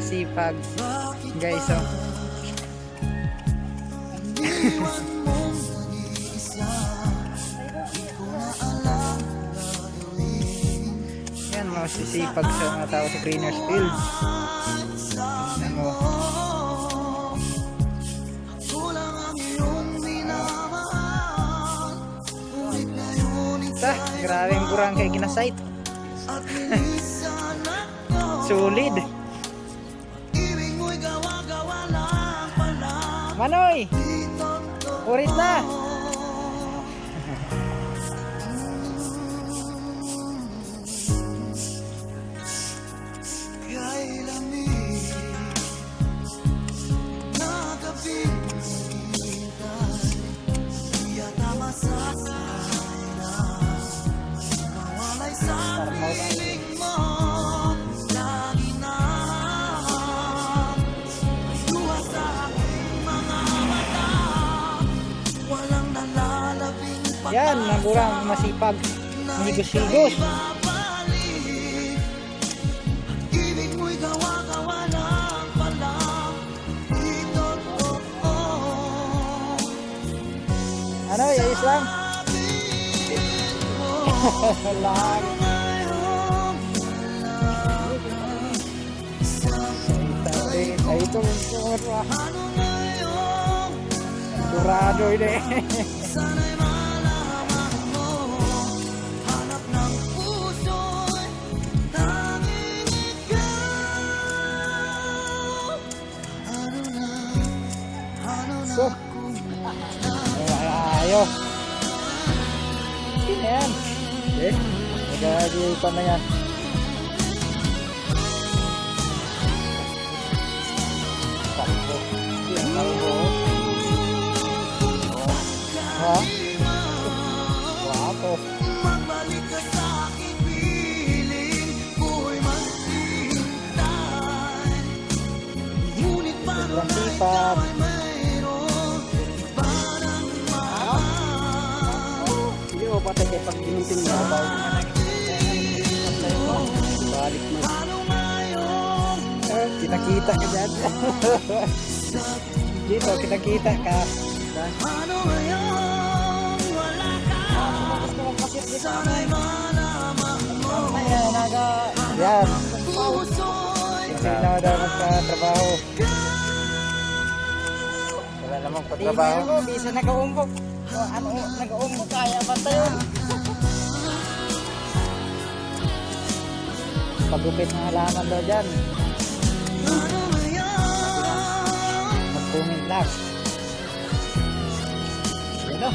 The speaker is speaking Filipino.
masipag. Guys, oh. Yan, masisipag sa mga tao sa Greeners Field. Tingnan mo. Ta, grabe ang burang kay ginasite. Solid. Manoy! Urit na! Yan, ang burang masipag. Higos-higos. Ano, ayos lang. lang. Ay, ito ang Durado ini. So, ay, ayo. Ini yan. Eh, nagagi pa na yan. Yan, kalbo. Ha? Guwapo. Sobrang sipag. Hindi mo patay kay pag ginutin mo. Balik mo. Eh, Kita-kita ka dyan. Dito, kita-kita ka. Ayan, naga. Yan. Na daw magkatrabaho. Wala namang patrabaho. Hindi mo, bisa nag-uumbok. Ano, nag-uumbok, kaya ba tayo? Pagupit ng halaman daw dyan. Mag-comment lang. Ano?